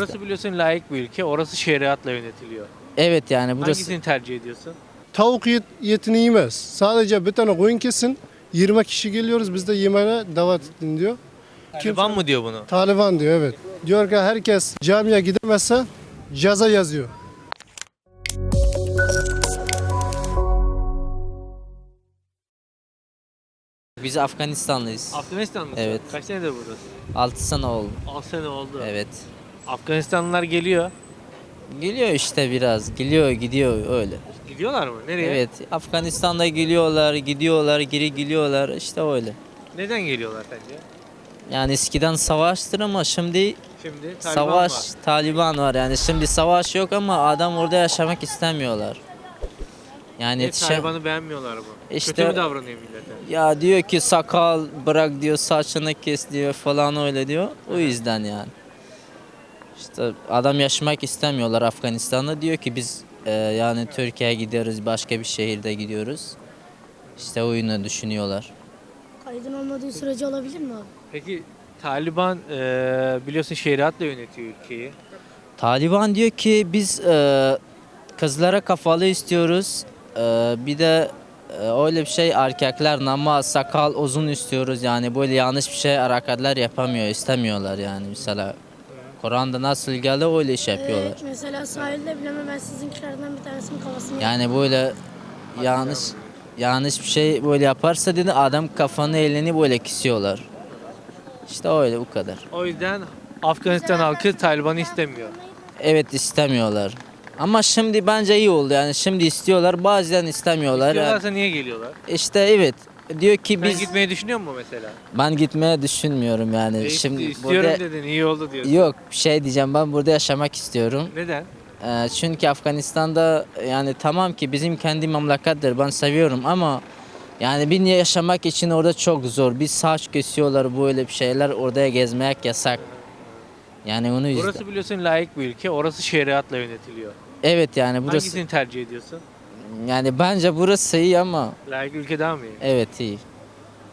yüzden. Burası biliyorsun layık bir ülke. Orası şeriatla yönetiliyor. Evet yani burası Hangisini tercih ediyorsun? Tavuk yet, yetini yemez. Sadece bir tane koyun kesin. 20 kişi geliyoruz biz de yemeğe davet edin diyor. Taliban mı diyor bunu? Taliban diyor evet. Diyor ki herkes camiye gidemezse ceza yazıyor. biz Afganistanlıyız. Afganistan mısın? Evet. Kaç senedir buradasın? 6 sene oldu. 6 sene oldu. Evet. Afganistanlılar geliyor. Geliyor işte biraz. Geliyor gidiyor öyle. Gidiyorlar mı? Nereye? Evet. Afganistan'da geliyorlar, gidiyorlar, geri geliyorlar. işte öyle. Neden geliyorlar sence? Yani eskiden savaştır ama şimdi Şimdi Taliban savaş, var. Taliban var. Yani şimdi savaş yok ama adam orada yaşamak istemiyorlar. Yani Niye yetişe- Taliban'ı beğenmiyorlar mı? İşte- Kötü mü davranıyor millete? Ya diyor ki sakal bırak diyor saçını kes diyor falan öyle diyor. O yüzden yani. İşte adam yaşamak istemiyorlar Afganistan'da. Diyor ki biz e, yani Türkiye'ye gidiyoruz başka bir şehirde gidiyoruz. İşte oyunu düşünüyorlar. Kaydın olmadığı sürece olabilir mi abi? Peki Taliban e, biliyorsun şeriatla yönetiyor ülkeyi. Taliban diyor ki biz e, kızlara kafalı istiyoruz. E, bir de e, öyle bir şey erkekler namaz, sakal uzun istiyoruz. Yani böyle yanlış bir şey hareketler yapamıyor, istemiyorlar yani mesela. Kur'an'da nasıl geldi öyle iş yapıyorlar. Ee, mesela sahilde bileme ben sizinkilerden bir tanesinin kafasını Yani böyle yanlış yanlış bir şey böyle yaparsa dedi adam kafanı elini böyle kesiyorlar. İşte öyle bu kadar. O yüzden Afganistan halkı Taliban'ı istemiyor. Evet istemiyorlar. Ama şimdi bence iyi oldu yani şimdi istiyorlar bazen istemiyorlar. İstiyorlarsa niye geliyorlar? İşte evet diyor ki Sen biz gitmeyi düşünüyor musun mesela? ben gitmeye düşünmüyorum yani. E, şimdi istiyorum burada dedin iyi oldu diyorsun. yok bir şey diyeceğim ben burada yaşamak istiyorum. Neden? Ee, çünkü Afganistan'da yani tamam ki bizim kendi memlekettir ben seviyorum ama yani bir yaşamak için orada çok zor. Bir saç kesiyorlar böyle bir şeyler orada gezmek yasak. Yani onu yüzden. Burası biliyorsun layık bir ülke. Orası şeriatla yönetiliyor. Evet yani burası Hangisini tercih ediyorsun? Yani bence burası iyi ama Layık ülke daha mı iyi? evet iyi.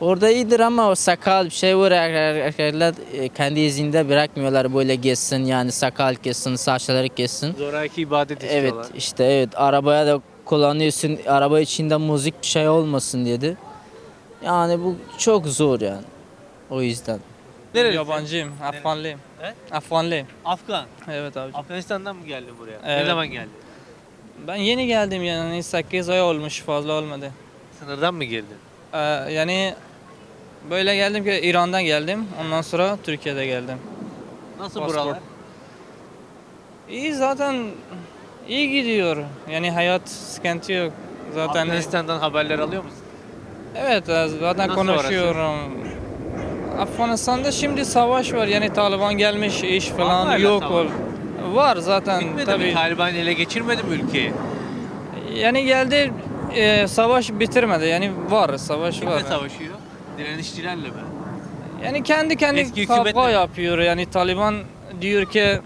Orada iyidir ama o sakal bir şey var er- erkekler e, kendi izinde bırakmıyorlar böyle gezsin yani sakal kessin saçları kessin. Zoraki ibadet Evet istiyorlar. işte evet arabaya da kullanıyorsun araba içinde müzik bir şey olmasın dedi. Yani bu çok zor yani. O yüzden. Nerelisin? Yabancıyım, Afganlıyım. He? Afganlıyım. Afgan. Evet abi. Afganistan'dan mı geldin buraya? Ne Evet. zaman geldin? Ben yeni geldim yani 8 ay olmuş fazla olmadı. Sınırdan mı girdin? Ee, yani böyle geldim ki İran'dan geldim. Ondan sonra Türkiye'de geldim. Nasıl Pasport. buralar? İyi zaten iyi gidiyor. Yani hayat sıkıntı yok. Zaten Afganistan'dan haberler alıyor musun? evet e, zaten Nasıl konuşuyorum. Afganistan'da şimdi savaş var. Yani Taliban gelmiş iş falan hala yok savaş? Var zaten Bitmedi mi? tabii. Taliban ele geçirmedi mi ülkeyi? Yani geldi e, savaş bitirmedi. Yani var savaş Kimle var. savaşıyor? Direnişçilerle mi? Yani kendi kendi kavga yapıyor. Yani Taliban diyor ki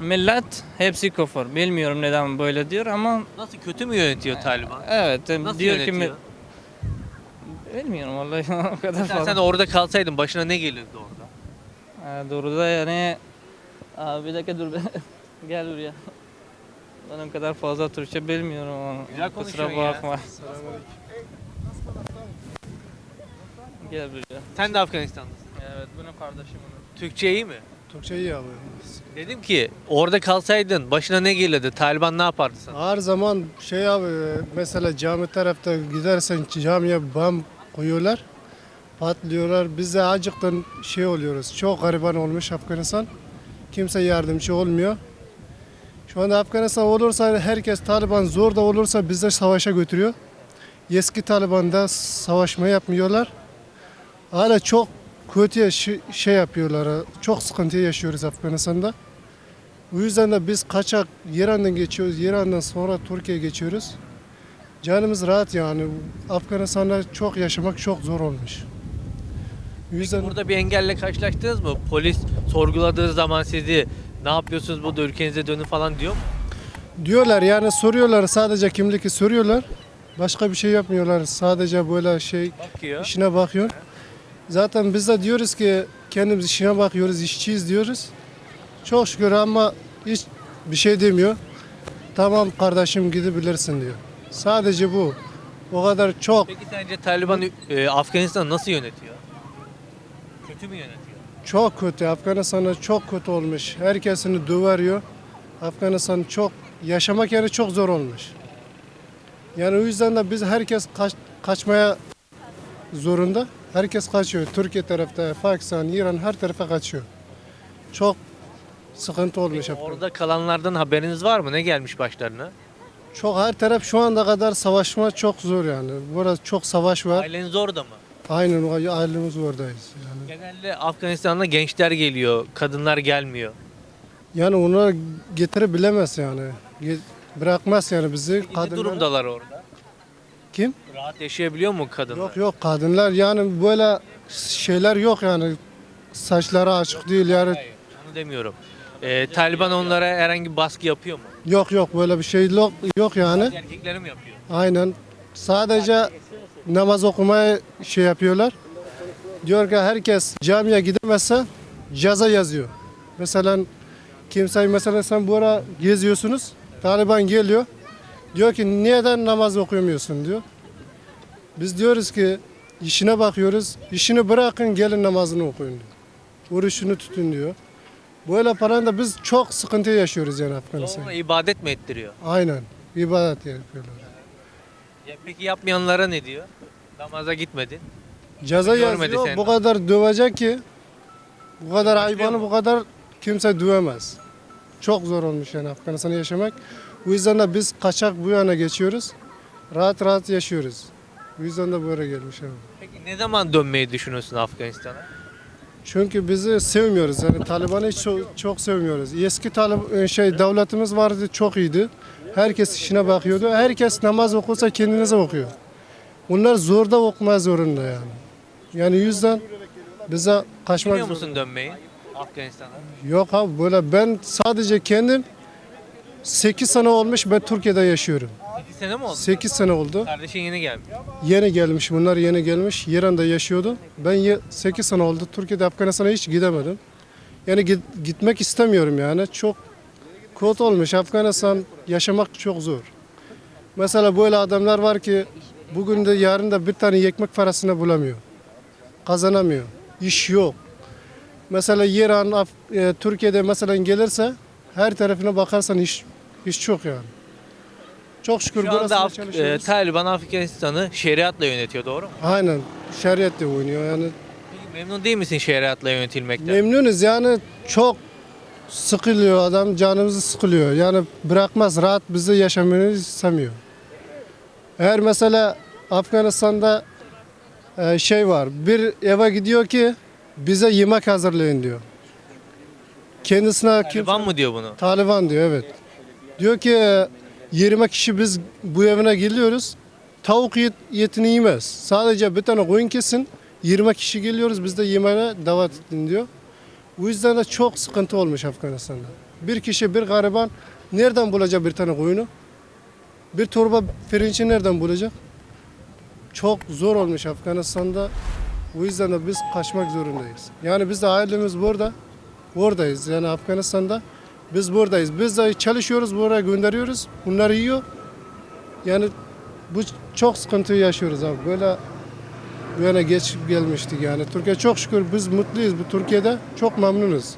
millet hepsi kafir. Bilmiyorum neden böyle diyor ama Nasıl kötü mü yönetiyor Taliban? evet Nasıl diyor ki yönetiyor? mi- bilmiyorum vallahi o kadar Mesela fazla. sen orada kalsaydın başına ne gelirdi orada? Ee, doğru da yani Aa, bir dakika dur gel buraya. Ben o kadar fazla Türkçe bilmiyorum ama Güzel kusura ya. bakma. Gel buraya. Sen de Afganistan'dasın. Evet benim kardeşim onun. Türkçe iyi mi? Türkçe iyi abi. Dedim ki orada kalsaydın başına ne gelirdi? Taliban ne yapardı sana? Her zaman şey abi mesela cami tarafta gidersen camiye bam koyuyorlar. Patlıyorlar. Biz de acıktan şey oluyoruz. Çok gariban olmuş Afganistan. Kimse yardımcı olmuyor. Şu anda Afganistan olursa herkes Taliban zor da olursa bizi savaşa götürüyor. Eski Taliban'da savaşma yapmıyorlar. Hala çok kötü şey yapıyorlar. Çok sıkıntı yaşıyoruz Afganistan'da. Bu yüzden de biz kaçak İran'dan geçiyoruz. İran'dan sonra Türkiye'ye geçiyoruz. Canımız rahat yani. Afganistan'da çok yaşamak çok zor olmuş. Bu yüzden Burada bir engelle karşılaştınız mı? Polis sorguladığı zaman sizi ne yapıyorsunuz burada ülkenize dönün falan diyor mu? diyorlar yani soruyorlar sadece kimlik soruyorlar. Başka bir şey yapmıyorlar. Sadece böyle şey Bakıyor. işine bakıyor. Zaten biz de diyoruz ki kendimiz işine bakıyoruz, işçiyiz diyoruz. Çok şükür ama hiç bir şey demiyor. Tamam kardeşim gidebilirsin diyor. Sadece bu. O kadar çok Peki sence Taliban e, Afganistan'ı nasıl yönetiyor? Kötü mü yönetiyor? Çok kötü. Afganistan'da çok kötü olmuş. Herkesini döveriyor. Afganistan çok yaşamak yeri çok zor olmuş. Yani o yüzden de biz herkes kaç- kaçmaya zorunda. Herkes kaçıyor. Türkiye tarafta, Pakistan, İran her tarafa kaçıyor. Çok sıkıntı olmuş. Peki orada kalanlardan haberiniz var mı? Ne gelmiş başlarına? Çok her taraf şu anda kadar savaşma çok zor yani. Burada çok savaş var. Aileniz orada mı? Aynen o ailemiz oradayız. Yani, Genelde Afganistan'da gençler geliyor, kadınlar gelmiyor. yani onlar getirebilemez yani. Ge- Bırakmaz yani bizi. Ne durumdalar orada? Kim? Rahat yaşayabiliyor mu kadınlar? Yok yok kadınlar yani böyle şeyler yok yani. Saçları açık değil yani. Hayır, onu demiyorum. Ee, Taliban onlara herhangi bir baskı yapıyor mu? Yok yok böyle bir şey yok, yok yani. Erkekleri mi yapıyor? Aynen. Sadece namaz okumaya şey yapıyorlar. Diyor ki herkes camiye gidemezse ceza yazıyor. Mesela kimse mesela sen bu ara geziyorsunuz. Taliban geliyor. Diyor ki neden namaz okumuyorsun diyor. Biz diyoruz ki işine bakıyoruz. İşini bırakın gelin namazını okuyun diyor. Oruçunu tutun diyor. Böyle falan da biz çok sıkıntı yaşıyoruz yani Afganistan'da. Sonra ibadet mi ettiriyor? Aynen. ibadet yapıyorlar. Ya peki yapmayanlara ne diyor? Namaza gitmedin. Ceza Görmedi yazıyor. seni Bu kadar dövecek ki bu kadar hayvanı bu kadar kimse dövemez. Çok zor olmuş yani Afganistan'ı yaşamak. Bu yüzden de biz kaçak bu yana geçiyoruz. Rahat rahat yaşıyoruz. Bu yüzden de böyle gelmiş abi. Peki ne zaman dönmeyi düşünüyorsun Afganistan'a? Çünkü bizi sevmiyoruz. Yani Taliban'ı hiç çok, çok sevmiyoruz. Eski Talib şey devletimiz vardı çok iyiydi. Herkes işine bakıyordu. Herkes namaz okursa kendinize okuyor. Bunlar zorda okumaya zorunda yani. Yani yüzden bize kaçmak zorunda. musun dönmeyi Afganistan'a? Yok abi böyle ben sadece kendim 8 sene olmuş ben Türkiye'de yaşıyorum. 7 sene mi oldu? 8 sene oldu. Kardeşin yeni gelmiş. Yeni gelmiş bunlar yeni gelmiş. İran'da yaşıyordu. Ben 8 sene oldu Türkiye'de Afganistan'a hiç gidemedim. Yani git- gitmek istemiyorum yani. Çok kötü olmuş. Afganistan yaşamak çok zor. Mesela böyle adamlar var ki bugün de yarın da bir tane ekmek parasını bulamıyor. Kazanamıyor. İş yok. Mesela İran, e, Türkiye'de mesela gelirse her tarafına bakarsan iş, iş çok yani. Çok şükür Şu anda Af- e, Taliban Afganistan'ı şeriatla yönetiyor doğru mu? Aynen. Şeriatla oynuyor yani. Peki memnun değil misin şeriatla yönetilmekten? Memnunuz yani çok sıkılıyor adam canımızı sıkılıyor. Yani bırakmaz rahat bizi yaşamayı istemiyor. Eğer mesela Afganistan'da e, şey var bir eve gidiyor ki bize yemek hazırlayın diyor. Kendisine Taliban mı diyor bunu? Taliban diyor evet. Diyor ki e, 20 kişi biz bu evine geliyoruz. Tavuk yet, yetini yemez. Sadece bir tane koyun kesin. 20 kişi geliyoruz biz de yemeğe davet edin diyor. Bu yüzden de çok sıkıntı olmuş Afganistan'da. Bir kişi bir gariban nereden bulacak bir tane koyunu? Bir torba pirinci nereden bulacak? Çok zor olmuş Afganistan'da. Bu yüzden de biz kaçmak zorundayız. Yani biz de ailemiz burada. Oradayız yani Afganistan'da. Biz buradayız. Biz de çalışıyoruz, buraya gönderiyoruz. Bunları yiyor. Yani bu çok sıkıntı yaşıyoruz abi. Böyle böyle geç gelmiştik yani. Türkiye çok şükür biz mutluyuz bu Türkiye'de. Çok memnunuz.